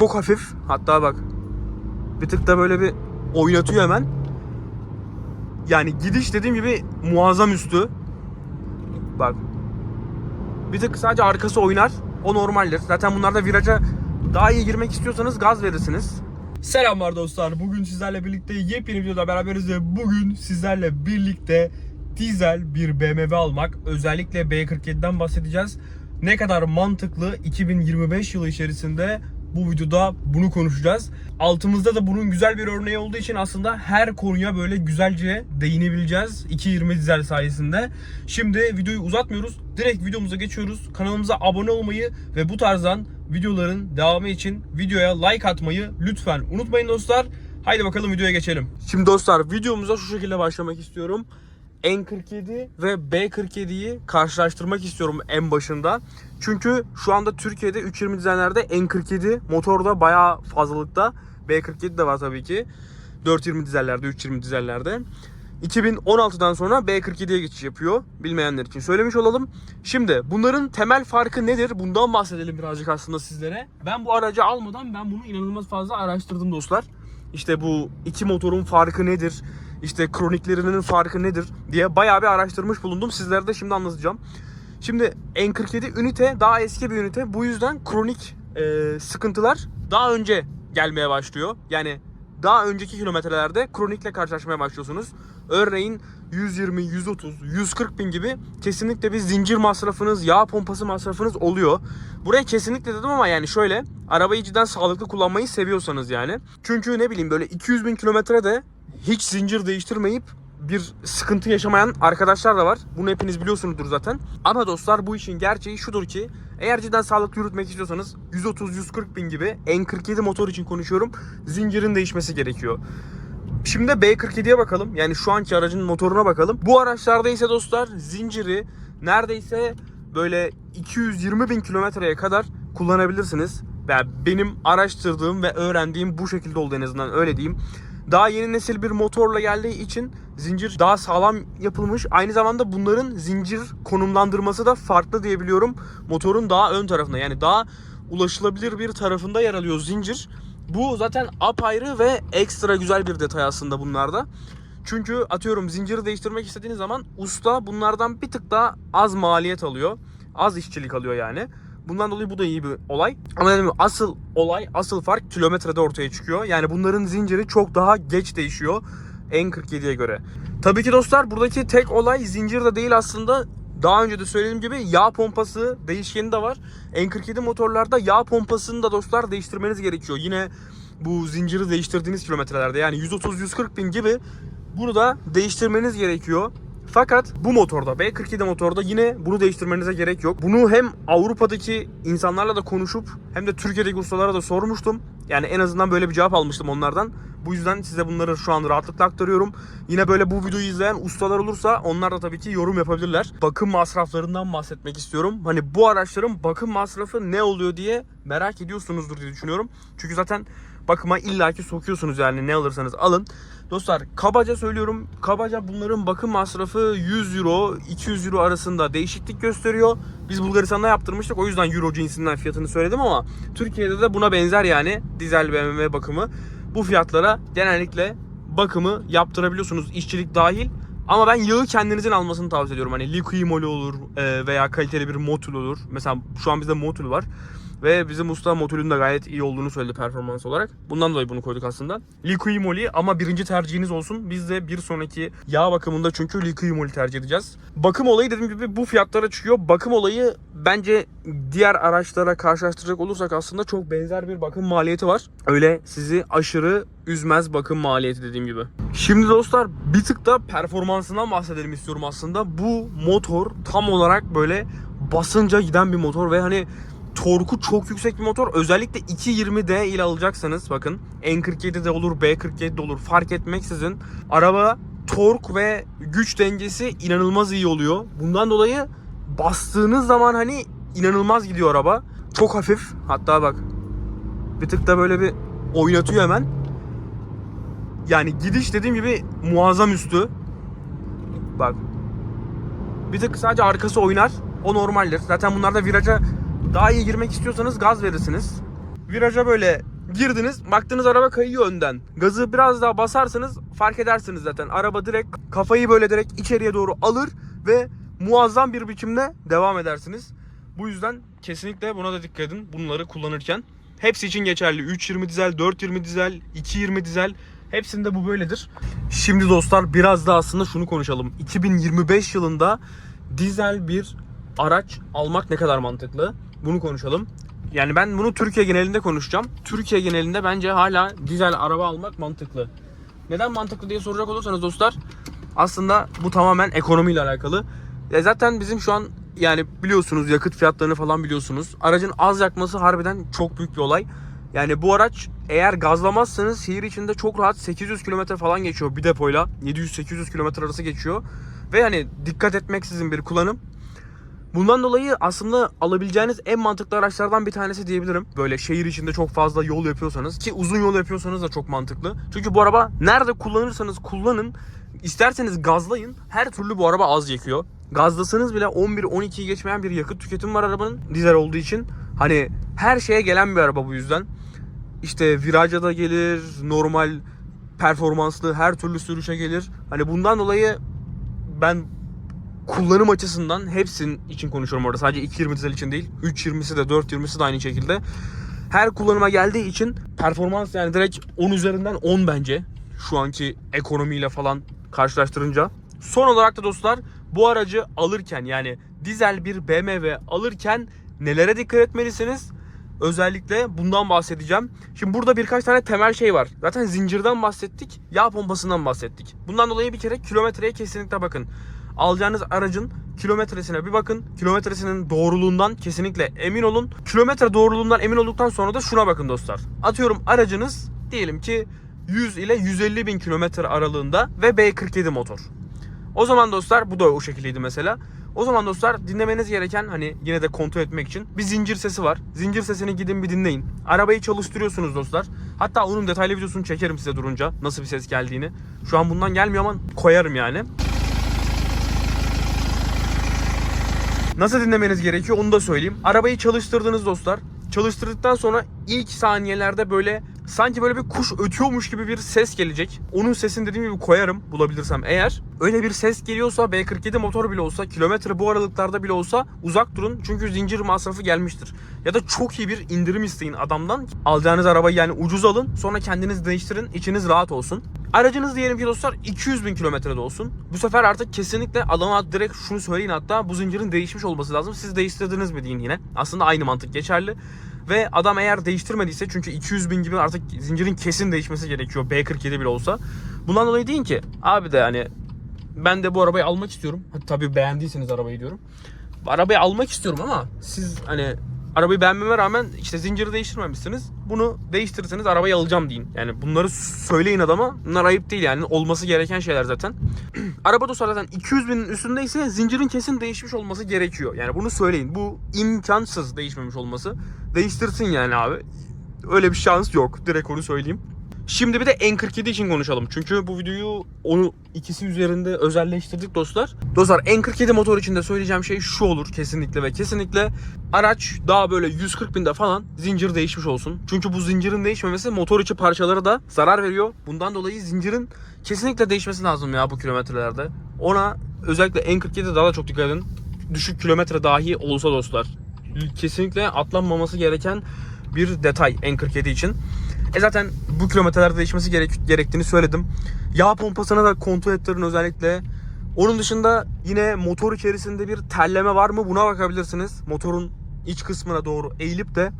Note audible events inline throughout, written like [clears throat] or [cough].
Çok hafif. Hatta bak bir tık da böyle bir oynatıyor hemen. Yani gidiş dediğim gibi muazzam üstü. Bak. Bir tık sadece arkası oynar. O normaldir. Zaten bunlarda viraja daha iyi girmek istiyorsanız gaz verirsiniz. Selamlar dostlar. Bugün sizlerle birlikte yepyeni videoda beraberiz ve bugün sizlerle birlikte dizel bir BMW almak. Özellikle B47'den bahsedeceğiz. Ne kadar mantıklı 2025 yılı içerisinde bu videoda bunu konuşacağız. Altımızda da bunun güzel bir örneği olduğu için aslında her konuya böyle güzelce değinebileceğiz 220 dizel sayesinde. Şimdi videoyu uzatmıyoruz. Direkt videomuza geçiyoruz. Kanalımıza abone olmayı ve bu tarzdan videoların devamı için videoya like atmayı lütfen unutmayın dostlar. Haydi bakalım videoya geçelim. Şimdi dostlar videomuza şu şekilde başlamak istiyorum. N47 ve B47'yi karşılaştırmak istiyorum en başında. Çünkü şu anda Türkiye'de 320 dizenlerde N47 motorda bayağı fazlalıkta. B47 de var tabii ki. 420 dizellerde, 320 dizellerde. 2016'dan sonra B47'ye geçiş yapıyor. Bilmeyenler için söylemiş olalım. Şimdi bunların temel farkı nedir? Bundan bahsedelim birazcık aslında sizlere. Ben bu aracı almadan ben bunu inanılmaz fazla araştırdım dostlar. İşte bu iki motorun farkı nedir? İşte kroniklerinin farkı nedir diye bayağı bir araştırmış bulundum. Sizlere de şimdi anlatacağım. Şimdi N47 ünite daha eski bir ünite. Bu yüzden kronik e, sıkıntılar daha önce gelmeye başlıyor. Yani daha önceki kilometrelerde kronikle karşılaşmaya başlıyorsunuz. Örneğin 120, 130, 140 bin gibi kesinlikle bir zincir masrafınız, yağ pompası masrafınız oluyor. Buraya kesinlikle dedim ama yani şöyle arabayı cidden sağlıklı kullanmayı seviyorsanız yani. Çünkü ne bileyim böyle 200 bin kilometrede hiç zincir değiştirmeyip bir sıkıntı yaşamayan arkadaşlar da var. Bunu hepiniz biliyorsunuzdur zaten. Ama dostlar bu işin gerçeği şudur ki eğer cidden sağlıklı yürütmek istiyorsanız 130-140 bin gibi N47 motor için konuşuyorum. Zincirin değişmesi gerekiyor. Şimdi B47'ye bakalım. Yani şu anki aracın motoruna bakalım. Bu araçlarda ise dostlar zinciri neredeyse böyle 220 bin kilometreye kadar kullanabilirsiniz. Yani benim araştırdığım ve öğrendiğim bu şekilde oldu en azından öyle diyeyim. Daha yeni nesil bir motorla geldiği için zincir daha sağlam yapılmış. Aynı zamanda bunların zincir konumlandırması da farklı diyebiliyorum. Motorun daha ön tarafında yani daha ulaşılabilir bir tarafında yer alıyor zincir. Bu zaten apayrı ve ekstra güzel bir detay aslında bunlarda. Çünkü atıyorum zinciri değiştirmek istediğiniz zaman usta bunlardan bir tık daha az maliyet alıyor. Az işçilik alıyor yani. Bundan dolayı bu da iyi bir olay. Ama yani asıl olay, asıl fark kilometrede ortaya çıkıyor. Yani bunların zinciri çok daha geç değişiyor N47'ye göre. Tabii ki dostlar buradaki tek olay zincir de değil aslında. Daha önce de söylediğim gibi yağ pompası değişkeni de var. N47 motorlarda yağ pompasını da dostlar değiştirmeniz gerekiyor. Yine bu zinciri değiştirdiğiniz kilometrelerde yani 130-140 bin gibi bunu da değiştirmeniz gerekiyor. Fakat bu motorda B47 motorda yine bunu değiştirmenize gerek yok. Bunu hem Avrupa'daki insanlarla da konuşup hem de Türkiye'deki ustalara da sormuştum. Yani en azından böyle bir cevap almıştım onlardan. Bu yüzden size bunları şu an rahatlıkla aktarıyorum. Yine böyle bu videoyu izleyen ustalar olursa onlar da tabii ki yorum yapabilirler. Bakım masraflarından bahsetmek istiyorum. Hani bu araçların bakım masrafı ne oluyor diye merak ediyorsunuzdur diye düşünüyorum. Çünkü zaten bakıma illaki sokuyorsunuz yani ne alırsanız alın. Dostlar kabaca söylüyorum. Kabaca bunların bakım masrafı 100 euro 200 euro arasında değişiklik gösteriyor. Biz Bulgaristan'da yaptırmıştık. O yüzden euro cinsinden fiyatını söyledim ama Türkiye'de de buna benzer yani dizel BMW bakımı. Bu fiyatlara genellikle bakımı yaptırabiliyorsunuz işçilik dahil. Ama ben yağı kendinizin almasını tavsiye ediyorum. Hani liquimoli olur e, veya kaliteli bir motul olur. Mesela şu an bizde motul var. Ve bizim usta Motul'ün de gayet iyi olduğunu söyledi performans olarak. Bundan dolayı bunu koyduk aslında. Liquimoli ama birinci tercihiniz olsun. Biz de bir sonraki yağ bakımında çünkü Liquimoli tercih edeceğiz. Bakım olayı dediğim gibi bu fiyatlara çıkıyor. Bakım olayı bence diğer araçlara karşılaştıracak olursak aslında çok benzer bir bakım maliyeti var. Öyle sizi aşırı üzmez bakım maliyeti dediğim gibi. Şimdi dostlar bir tık da performansından bahsedelim istiyorum aslında. Bu motor tam olarak böyle basınca giden bir motor ve hani torku çok yüksek bir motor. Özellikle 220D ile alacaksanız bakın N47'de olur B47'de olur fark etmeksizin araba tork ve güç dengesi inanılmaz iyi oluyor. Bundan dolayı bastığınız zaman hani inanılmaz gidiyor araba. Çok hafif. Hatta bak bir tık da böyle bir oynatıyor hemen. Yani gidiş dediğim gibi muazzam üstü. Bak. Bir tık sadece arkası oynar. O normaldir. Zaten bunlarda viraja daha iyi girmek istiyorsanız gaz verirsiniz. Viraja böyle girdiniz. Baktınız araba kayıyor önden. Gazı biraz daha basarsanız fark edersiniz zaten. Araba direkt kafayı böyle direkt içeriye doğru alır ve muazzam bir biçimde devam edersiniz. Bu yüzden kesinlikle buna da dikkat edin bunları kullanırken. Hepsi için geçerli. 3.20 dizel, 4.20 dizel, 2.20 dizel hepsinde bu böyledir. Şimdi dostlar biraz da aslında şunu konuşalım. 2025 yılında dizel bir araç almak ne kadar mantıklı? Bunu konuşalım. Yani ben bunu Türkiye genelinde konuşacağım. Türkiye genelinde bence hala dizel araba almak mantıklı. Neden mantıklı diye soracak olursanız dostlar aslında bu tamamen ekonomiyle alakalı. Ya zaten bizim şu an yani biliyorsunuz yakıt fiyatlarını falan biliyorsunuz. Aracın az yakması harbiden çok büyük bir olay. Yani bu araç eğer gazlamazsanız şehir içinde çok rahat 800 km falan geçiyor bir depoyla. 700-800 km arası geçiyor. Ve hani dikkat etmeksizin bir kullanım. Bundan dolayı aslında alabileceğiniz en mantıklı araçlardan bir tanesi diyebilirim. Böyle şehir içinde çok fazla yol yapıyorsanız ki uzun yol yapıyorsanız da çok mantıklı. Çünkü bu araba nerede kullanırsanız kullanın isterseniz gazlayın her türlü bu araba az yakıyor. Gazlasanız bile 11-12'yi geçmeyen bir yakıt tüketimi var arabanın dizel olduğu için. Hani her şeye gelen bir araba bu yüzden. İşte viraja da gelir, normal performanslı her türlü sürüşe gelir. Hani bundan dolayı ben kullanım açısından hepsinin için konuşuyorum orada. Sadece 2.20 dizel için değil. 3.20'si de 4.20'si de aynı şekilde. Her kullanıma geldiği için performans yani direkt 10 üzerinden 10 bence. Şu anki ekonomiyle falan karşılaştırınca. Son olarak da dostlar bu aracı alırken yani dizel bir BMW alırken nelere dikkat etmelisiniz? Özellikle bundan bahsedeceğim. Şimdi burada birkaç tane temel şey var. Zaten zincirden bahsettik, yağ pompasından bahsettik. Bundan dolayı bir kere kilometreye kesinlikle bakın. Alacağınız aracın kilometresine bir bakın. Kilometresinin doğruluğundan kesinlikle emin olun. Kilometre doğruluğundan emin olduktan sonra da şuna bakın dostlar. Atıyorum aracınız diyelim ki 100 ile 150 bin kilometre aralığında ve B47 motor. O zaman dostlar bu da o şekildeydi mesela. O zaman dostlar dinlemeniz gereken hani yine de kontrol etmek için bir zincir sesi var. Zincir sesini gidin bir dinleyin. Arabayı çalıştırıyorsunuz dostlar. Hatta onun detaylı videosunu çekerim size durunca nasıl bir ses geldiğini. Şu an bundan gelmiyor ama koyarım yani. Nasıl dinlemeniz gerekiyor onu da söyleyeyim. Arabayı çalıştırdınız dostlar. Çalıştırdıktan sonra ilk saniyelerde böyle sanki böyle bir kuş ötüyormuş gibi bir ses gelecek. Onun sesini dediğim gibi koyarım bulabilirsem eğer. Öyle bir ses geliyorsa B47 motor bile olsa kilometre bu aralıklarda bile olsa uzak durun. Çünkü zincir masrafı gelmiştir. Ya da çok iyi bir indirim isteyin adamdan. Alacağınız arabayı yani ucuz alın sonra kendiniz değiştirin içiniz rahat olsun. Aracınız diyelim ki dostlar 200 bin kilometrede olsun. Bu sefer artık kesinlikle adama direkt şunu söyleyin hatta bu zincirin değişmiş olması lazım. Siz değiştirdiniz mi deyin yine. Aslında aynı mantık geçerli. Ve adam eğer değiştirmediyse çünkü 200 bin gibi artık zincirin kesin değişmesi gerekiyor B47 bile olsa. Bundan dolayı deyin ki abi de hani ben de bu arabayı almak istiyorum. Tabii beğendiyseniz arabayı diyorum. Arabayı almak istiyorum ama siz hani arabayı beğenmeme rağmen işte zinciri değiştirmemişsiniz. Bunu değiştirirseniz arabayı alacağım deyin. Yani bunları söyleyin adama. Bunlar ayıp değil yani. Olması gereken şeyler zaten. [clears throat] Araba dostlar zaten 200 binin üstündeyse zincirin kesin değişmiş olması gerekiyor. Yani bunu söyleyin. Bu imkansız değişmemiş olması. Değiştirsin yani abi. Öyle bir şans yok. Direkt onu söyleyeyim. Şimdi bir de N47 için konuşalım. Çünkü bu videoyu onu ikisi üzerinde özelleştirdik dostlar. Dostlar N47 motor için de söyleyeceğim şey şu olur kesinlikle ve kesinlikle araç daha böyle 140 binde falan zincir değişmiş olsun. Çünkü bu zincirin değişmemesi motor içi parçalara da zarar veriyor. Bundan dolayı zincirin kesinlikle değişmesi lazım ya bu kilometrelerde. Ona özellikle N47'de daha da çok dikkat edin. Düşük kilometre dahi olsa dostlar. Kesinlikle atlanmaması gereken bir detay N47 için. E zaten bu kilometrelerde değişmesi gerek, gerektiğini söyledim. Yağ pompasına da kontrol ettirin özellikle. Onun dışında yine motor içerisinde bir terleme var mı buna bakabilirsiniz. Motorun iç kısmına doğru eğilip de.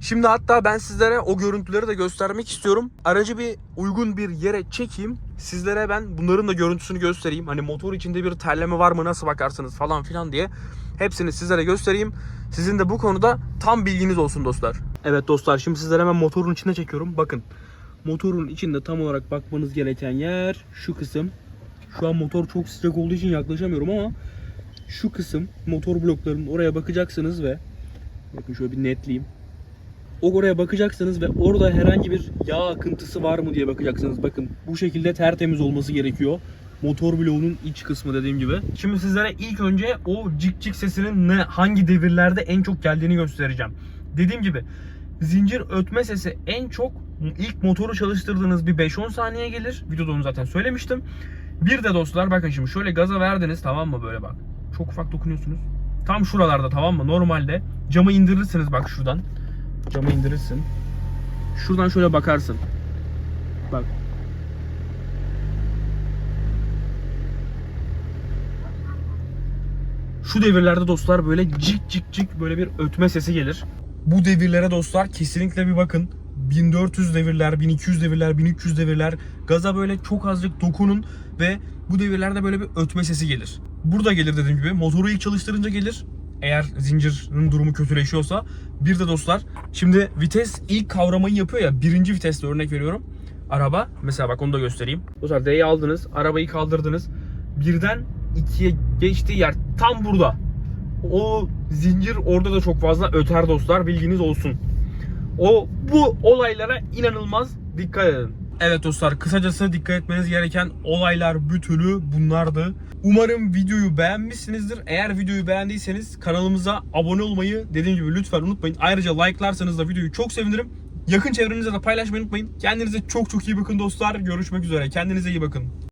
Şimdi hatta ben sizlere o görüntüleri de göstermek istiyorum. Aracı bir uygun bir yere çekeyim. Sizlere ben bunların da görüntüsünü göstereyim. Hani motor içinde bir terleme var mı nasıl bakarsınız falan filan diye. Hepsini sizlere göstereyim. Sizin de bu konuda tam bilginiz olsun dostlar. Evet dostlar şimdi sizlere hemen motorun içine çekiyorum. Bakın motorun içinde tam olarak bakmanız gereken yer şu kısım. Şu an motor çok sıcak olduğu için yaklaşamıyorum ama şu kısım motor bloklarının oraya bakacaksınız ve bakın şöyle bir netleyeyim. O oraya bakacaksınız ve orada herhangi bir yağ akıntısı var mı diye bakacaksınız. Bakın bu şekilde tertemiz olması gerekiyor. Motor bloğunun iç kısmı dediğim gibi. Şimdi sizlere ilk önce o cik cik sesinin ne hangi devirlerde en çok geldiğini göstereceğim. Dediğim gibi zincir ötme sesi en çok ilk motoru çalıştırdığınız bir 5-10 saniye gelir. Videoda onu zaten söylemiştim. Bir de dostlar bakın şimdi şöyle gaza verdiniz tamam mı böyle bak. Çok ufak dokunuyorsunuz. Tam şuralarda tamam mı? Normalde camı indirirsiniz bak şuradan. Camı indirirsin. Şuradan şöyle bakarsın. Bak. Şu devirlerde dostlar böyle cik cik cik böyle bir ötme sesi gelir. Bu devirlere dostlar kesinlikle bir bakın. 1400 devirler, 1200 devirler, 1300 devirler. Gaza böyle çok azıcık dokunun ve bu devirlerde böyle bir ötme sesi gelir. Burada gelir dediğim gibi. Motoru ilk çalıştırınca gelir. Eğer zincirin durumu kötüleşiyorsa. Bir de dostlar şimdi vites ilk kavramayı yapıyor ya. Birinci viteste örnek veriyorum. Araba mesela bak onu da göstereyim. Dostlar D'yi aldınız. Arabayı kaldırdınız. Birden ikiye geçtiği yer tam burada. O zincir orada da çok fazla öter dostlar. Bilginiz olsun. O bu olaylara inanılmaz dikkat edin. Evet dostlar kısacası dikkat etmeniz gereken olaylar bütünü bunlardı. Umarım videoyu beğenmişsinizdir. Eğer videoyu beğendiyseniz kanalımıza abone olmayı dediğim gibi lütfen unutmayın. Ayrıca like'larsanız da videoyu çok sevinirim. Yakın çevrenizde de paylaşmayı unutmayın. Kendinize çok çok iyi bakın dostlar. Görüşmek üzere. Kendinize iyi bakın.